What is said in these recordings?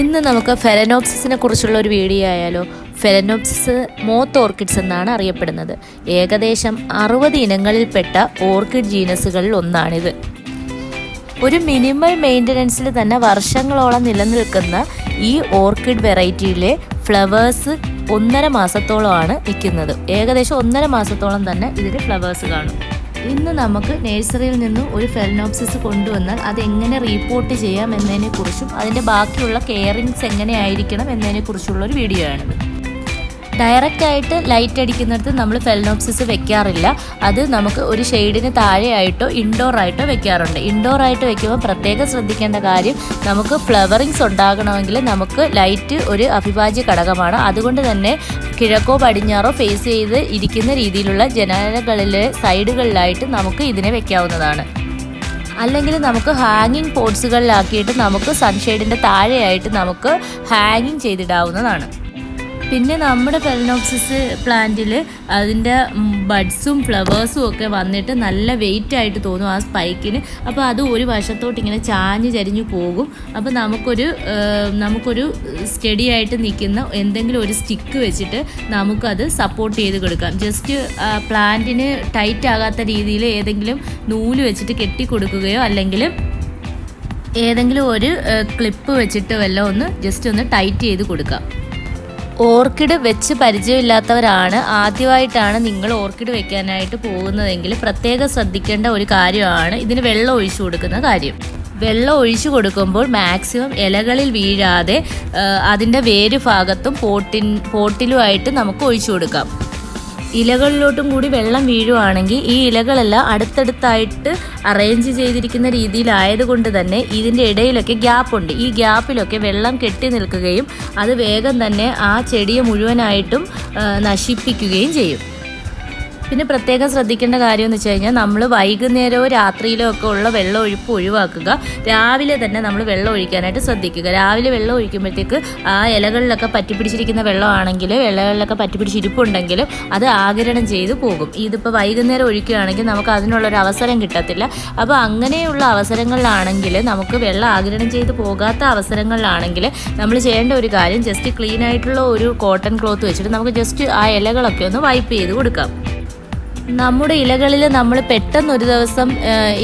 ഇന്ന് നമുക്ക് ഫെലനോപ്സിസിനെ കുറിച്ചുള്ള ഒരു വീഡിയോ ആയാലോ? ഫെലനോപ്സിസ് മോത്ത് ഓർക്കിഡ്സ് എന്നാണ് അറിയപ്പെടുന്നത്. ഏകദേശം അറുപത് ഇനങ്ങളിൽപ്പെട്ട ഓർക്കിഡ് ജീനസുകളിൽ ഒന്നാണിത്. ഒരു മിനിമൽ മെയിന്റനൻസിൽ തന്നെ വർഷങ്ങളോളം നിലനിൽക്കുന്ന ഈ ഓർക്കിഡ് വെറൈറ്റിയിലെ ഫ്ലവേഴ്സ് ഒന്നര മാസത്തോളമാണ് നിൽക്കുന്നത്. ഏകദേശം ഒന്നര മാസത്തോളം തന്നെ ഇതിൽ ഫ്ലവേഴ്സ് കാണും. ഇന്ന് നമുക്ക് നഴ്സറിയിൽ നിന്നും ഒരു ഫെലനോപ്സിസ് കൊണ്ടുവന്നാൽ അതെങ്ങനെ റീപ്പോർട്ട് ചെയ്യാം എന്നതിനെക്കുറിച്ചും അതിന്റെ ബാക്കിയുള്ള കെയറിങ്സ് എങ്ങനെയായിരിക്കണം എന്നതിനെക്കുറിച്ചുള്ള ഒരു വീഡിയോ ആണിത്. ഡയറക്റ്റ് ആയിട്ട് ലൈറ്റ് അടിക്കുന്നിടത്ത് നമ്മൾ ഫെലനോപ്സിസ് വെക്കാറില്ല. അത് നമുക്ക് ഒരു ഷെയ്ഡിന് താഴെയായിട്ടോ ഇൻഡോർ ആയിട്ടോ വെക്കാറുണ്ട്. ഇൻഡോർ ആയിട്ട് വെക്കുമ്പോൾ പ്രത്യേകം ശ്രദ്ധിക്കേണ്ട കാര്യം നമുക്ക് ഫ്ലവറിങ്സ് ഉണ്ടാകണമെങ്കിൽ നമുക്ക് ലൈറ്റ് ഒരു അഭിവാജ്യ ഘടകമാണ്. അതുകൊണ്ട് തന്നെ കിഴക്കോ പടിഞ്ഞാറോ ഫേസ് ചെയ്ത് ഇരിക്കുന്ന രീതിയിലുള്ള ജനലുകളിലെ സൈഡുകളിലായിട്ട് നമുക്ക് ഇതിനെ വെക്കാവുന്നതാണ്. അല്ലെങ്കിൽ നമുക്ക് ഹാങ്ങിങ് പോട്ട്സുകളിലാക്കിയിട്ട് നമുക്ക് സൺഷെയ്ഡിന്റെ താഴെയായിട്ട് നമുക്ക് ഹാങ്ങിങ് ചെയ്തിടാവുന്നതാണ്. പിന്നെ നമ്മുടെ ഫെലനോക്സിസ് പ്ലാന്റിൽ അതിന്റെ ബഡ്സും ഫ്ലവേഴ്സും ഒക്കെ വന്നിട്ട് നല്ല വെയിറ്റ് ആയിട്ട് തോന്നും ആ സ്പൈക്കിന് അപ്പോൾ അത് ഒരു വശത്തോട്ട് ഇങ്ങനെ ചാഞ്ഞ് ചരിഞ്ഞു പോകും. അപ്പോൾ നമുക്കൊരു നമുക്കൊരു സ്റ്റഡി ആയിട്ട് നിൽക്കുന്ന എന്തെങ്കിലും ഒരു സ്റ്റിക്ക് വെച്ചിട്ട് നമുക്കത് സപ്പോർട്ട് ചെയ്ത് കൊടുക്കാം. ജസ്റ്റ് പ്ലാന്റിന് ടൈറ്റ് ആകാത്ത രീതിയിൽ ഏതെങ്കിലും നൂൽ വെച്ചിട്ട് കെട്ടി കൊടുക്കുകയോ അല്ലെങ്കിൽ ഏതെങ്കിലും ഒരു ക്ലിപ്പ് വെച്ചിട്ട് വല്ലതും ഒന്ന് ജസ്റ്റ് ഒന്ന് ടൈറ്റ് ചെയ്ത് കൊടുക്കാം. ഓർക്കിഡ് വെച്ച് പരിചയമില്ലാത്തവരാണ്. ആദ്യമായിട്ടാണ് നിങ്ങൾ ഓർക്കിഡ് വെക്കാനായിട്ട് പോകുന്നതെങ്കിൽ പ്രത്യേകം ശ്രദ്ധിക്കേണ്ട ഒരു കാര്യമാണ് ഇതിന് വെള്ളം ഒഴിച്ചു കൊടുക്കുന്ന കാര്യം. വെള്ളം ഒഴിച്ചു കൊടുക്കുമ്പോൾ മാക്സിമം ഇലകളിൽ വീഴാതെ അതിന്റെ വേര് ഭാഗത്തും പോട്ടിൻ പോട്ടിലുമായിട്ട് നമുക്ക് ഒഴിച്ചു കൊടുക്കാം. ഇലകളിലോട്ടും കൂടി വെള്ളം വീഴുവാണെങ്കിൽ ഈ ഇലകളെല്ലാം അടുത്തടുത്തായിട്ട് അറേഞ്ച് ചെയ്തിരിക്കുന്ന രീതിയിലായതുകൊണ്ട് തന്നെ ഇതിന്റെ ഇടയിലൊക്കെ ഗ്യാപ്പുണ്ട്. ഈ ഗ്യാപ്പിലൊക്കെ വെള്ളം കെട്ടി നിൽക്കുകയും അത് വേഗം തന്നെ ആ ചെടിയെ മുഴുവനായിട്ടും നശിപ്പിക്കുകയും ചെയ്യും. പിന്നെ പ്രത്യേകം ശ്രദ്ധിക്കേണ്ട കാര്യം എന്ന് വെച്ച് കഴിഞ്ഞാൽ നമ്മൾ വൈകുന്നേരമോ രാത്രിയിലോ ഒക്കെ ഉള്ള വെള്ളം ഒഴിപ്പ് ഒഴിവാക്കുക. രാവിലെ തന്നെ നമ്മൾ വെള്ളം ഒഴിക്കാനായിട്ട് ശ്രദ്ധിക്കുക. രാവിലെ വെള്ളം ഒഴിക്കുമ്പോഴത്തേക്ക് ആ ഇലകളിലൊക്കെ പറ്റിപ്പിടിച്ചിരിക്കുന്ന വെള്ളമാണെങ്കിൽ ഇലകളിലൊക്കെ പറ്റിപ്പിടിച്ചിരിപ്പുണ്ടെങ്കിൽ അത് ആകിരണം ചെയ്ത് പോകും. ഇതിപ്പോൾ വൈകുന്നേരം ഒഴിക്കുകയാണെങ്കിൽ നമുക്ക് അതിനുള്ളൊരു അവസരം കിട്ടത്തില്ല. അപ്പോൾ അങ്ങനെയുള്ള അവസരങ്ങളിലാണെങ്കിൽ നമുക്ക് വെള്ളം ആകിരണം ചെയ്ത് പോകാത്ത അവസരങ്ങളിലാണെങ്കിൽ നമ്മൾ ചെയ്യേണ്ട ഒരു കാര്യം ജസ്റ്റ് ക്ലീൻ ആയിട്ടുള്ള ഒരു കോട്ടൺ ക്ലോത്ത് വെച്ചിട്ട് നമുക്ക് ജസ്റ്റ് ആ ഇലകളൊക്കെ ഒന്ന് വൈപ്പ് ചെയ്ത് കൊടുക്കാം. നമ്മുടെ ഇലകളിൽ നമ്മൾ പെട്ടെന്ന് ഒരു ദിവസം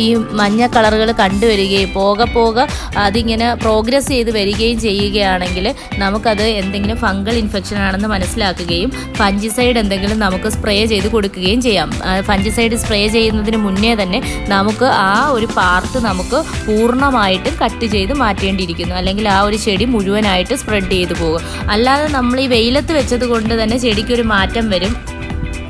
ഈ മഞ്ഞ കളറുകൾ കണ്ടുവരികയും പോക പോക അതിങ്ങനെ പ്രോഗ്രസ് ചെയ്ത് വരികയും ചെയ്യുകയാണെങ്കിൽ നമുക്കത് എന്തെങ്കിലും ഫംഗൽ ഇൻഫെക്ഷൻ ആണെന്ന് മനസ്സിലാക്കുകയും ഫഞ്ചിസൈഡ് എന്തെങ്കിലും നമുക്ക് സ്പ്രേ ചെയ്ത് കൊടുക്കുകയും ചെയ്യാം. ഫഞ്ചിസൈഡ് സ്പ്രേ ചെയ്യുന്നതിന് മുന്നേ തന്നെ നമുക്ക് ആ ഒരു പാർട്ട് നമുക്ക് പൂർണമായിട്ടും കട്ട് ചെയ്ത് മാറ്റേണ്ടിയിരിക്കുന്നു. അല്ലെങ്കിൽ ആ ഒരു ചെടി മുഴുവനായിട്ട് സ്പ്രെഡ് ചെയ്തു പോകും. അല്ലാതെ നമ്മൾ ഈ വെയിലത്ത് വെച്ചത് കൊണ്ട് തന്നെ ചെടിക്കൊരു മാറ്റം വരും.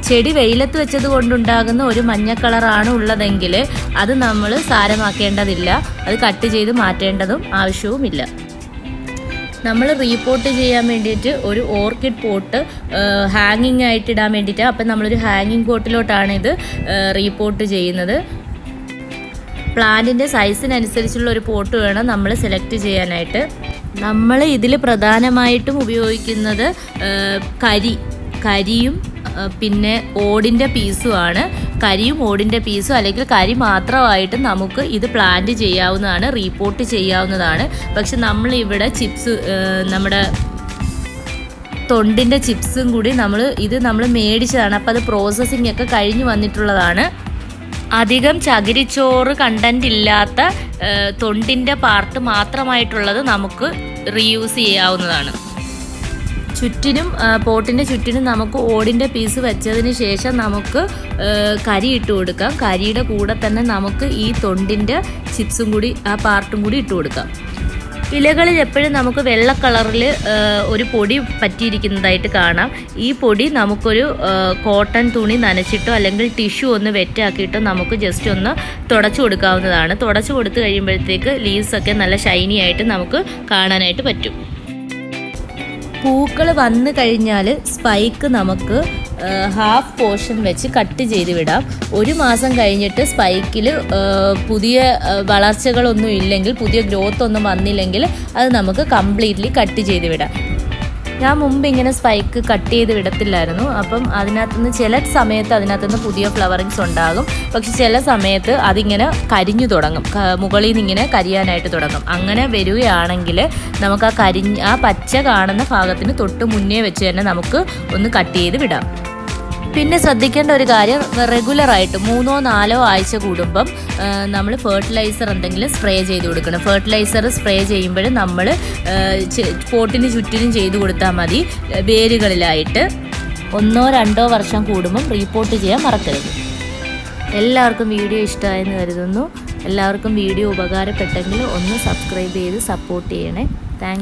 ചെടി വെയിലത്ത് വെച്ചത് കൊണ്ടുണ്ടാകുന്ന ഒരു മഞ്ഞ കളറാണ് ഉള്ളതെങ്കിൽ അത് നമ്മൾ സാരമാക്കേണ്ടതില്ല. അത് കട്ട് ചെയ്ത് മാറ്റേണ്ടതും ആവശ്യവുമില്ല. നമ്മൾ റീപോർട്ട് ചെയ്യാൻ വേണ്ടിയിട്ട് ഒരു ഓർക്കിഡ് പോട്ട് ഹാങ്ങിങ് ആയിട്ട് ഇടാൻ വേണ്ടിയിട്ട് അപ്പം നമ്മളൊരു ഹാങ്ങിങ് പോട്ടിലോട്ടാണ് ഇത് റീപോർട്ട് ചെയ്യുന്നത്. പ്ലാന്റിന്റെ സൈസിനനുസരിച്ചുള്ള ഒരു പോട്ട് വേണം നമ്മൾ സെലക്ട് ചെയ്യാനായിട്ട്. നമ്മൾ ഇതിൽ പ്രധാനമായിട്ടും ഉപയോഗിക്കുന്നത് കരി കരിയും പിന്നെ ഓടിന്റെ പീസുമാണ് കരിയും ഓടിന്റെ പീസും അല്ലെങ്കിൽ കരി മാത്രമായിട്ട് നമുക്ക് ഇത് പ്ലാന്റ് ചെയ്യാവുന്നതാണ് റീപോർട്ട് ചെയ്യാവുന്നതാണ്. പക്ഷെ നമ്മളിവിടെ ചിപ്സ് നമ്മുടെ തൊണ്ടിന്റെ ചിപ്സും കൂടി നമ്മൾ ഇത് നമ്മൾ മേടിച്ചതാണ്. അപ്പോൾ അത് പ്രോസസ്സിംഗ് ഒക്കെ കഴിഞ്ഞ് വന്നിട്ടുള്ളതാണ്. അധികം ചകിരിച്ചോറ് കണ്ടന്റ് ഇല്ലാത്ത തൊണ്ടിന്റെ പാർട്ട് മാത്രമായിട്ടുള്ളത് നമുക്ക് റീയൂസ് ചെയ്യാവുന്നതാണ്. ചുറ്റിനും പോട്ടിന്റെ ചുറ്റിനും നമുക്ക് ഓടിന്റെ പീസ് വെച്ചതിന് ശേഷം നമുക്ക് കരി ഇട്ട് കൊടുക്കാം. കരിയുടെ കൂടെ തന്നെ നമുക്ക് ഈ തൊണ്ടിന്റെ ചിപ്സും കൂടി ആ പാർട്ടും കൂടി ഇട്ട് കൊടുക്കാം. ഇലകളിൽ എപ്പോഴും നമുക്ക് വെള്ള കളറിൽ ഒരു പൊടി പറ്റിയിരിക്കുന്നതായിട്ട് കാണാം. ഈ പൊടി നമുക്കൊരു കോട്ടൺ തുണി നനച്ചിട്ടോ അല്ലെങ്കിൽ ടിഷ്യു ഒന്ന് വെറ്റാക്കിയിട്ടോ നമുക്ക് ജസ്റ്റ് ഒന്ന് തുടച്ചു കൊടുക്കാവുന്നതാണ്. തുടച്ചു കൊടുത്തു കഴിയുമ്പോഴത്തേക്ക് ലീവ്സൊക്കെ നല്ല ഷൈനി ആയിട്ട് നമുക്ക് കാണാനായിട്ട് പറ്റും. പൂക്കൾ വന്നു കഴിഞ്ഞാൽ സ്പൈക്ക് നമുക്ക് ഹാഫ് പോർഷൻ വെച്ച് കട്ട് ചെയ്ത് വിടാം. ഒരു മാസം കഴിഞ്ഞിട്ട് സ്പൈക്കിൽ പുതിയ വളർച്ചകളൊന്നും ഇല്ലെങ്കിൽ പുതിയ ഗ്രോത്ത് ഒന്നും വന്നില്ലെങ്കിൽ അത് നമുക്ക് കംപ്ലീറ്റ്ലി കട്ട് ചെയ്ത് വിടാം. ഞാൻ മുമ്പ് ഇങ്ങനെ സ്പൈക്ക് കട്ട് ചെയ്ത് വിടത്തില്ലായിരുന്നു. അപ്പം അതിനകത്തുനിന്ന് ചില സമയത്ത് അതിനകത്തുനിന്ന് പുതിയ ഫ്ലവറിങ്സ് ഉണ്ടാകും. പക്ഷെ ചില സമയത്ത് അതിങ്ങനെ കരിഞ്ഞു തുടങ്ങും. മുകളിൽ നിന്ന് ഇങ്ങനെ കരിയാനായിട്ട് തുടങ്ങും. അങ്ങനെ വരികയാണെങ്കിൽ നമുക്ക് ആ കരിഞ്ഞ് ആ പച്ച കാണുന്ന ഭാഗത്തിന് തൊട്ട് മുന്നേ വെച്ച് തന്നെ നമുക്ക് ഒന്ന് കട്ട് ചെയ്ത് വിടാം. പിന്നെ ശ്രദ്ധിക്കേണ്ട ഒരു കാര്യം റെഗുലർ ആയിട്ട് മൂന്നോ നാലോ ആഴ്ച കൂടുമ്പം നമ്മൾ ഫെർട്ടിലൈസർ എന്തെങ്കിലും സ്പ്രേ ചെയ്ത് കൊടുക്കണം. ഫെർട്ടിലൈസർ സ്പ്രേ ചെയ്യുമ്പോൾ നമ്മൾ പോട്ടിന് ചുറ്റിനും ചെയ്ത് കൊടുത്താൽ മതി. വേരുകളിലായിട്ട് ഒന്നോ രണ്ടോ വർഷം കൂടുമ്പം റീപ്പോർട്ട് ചെയ്യാൻ മറക്കരുത്. എല്ലാവർക്കും വീഡിയോ ഇഷ്ടമായെന്ന് കരുതുന്നു. എല്ലാവർക്കും വീഡിയോ ഉപകാരപ്പെട്ടെങ്കിൽ ഒന്ന് സബ്സ്ക്രൈബ് ചെയ്ത് സപ്പോർട്ട് ചെയ്യണേ. താങ്ക്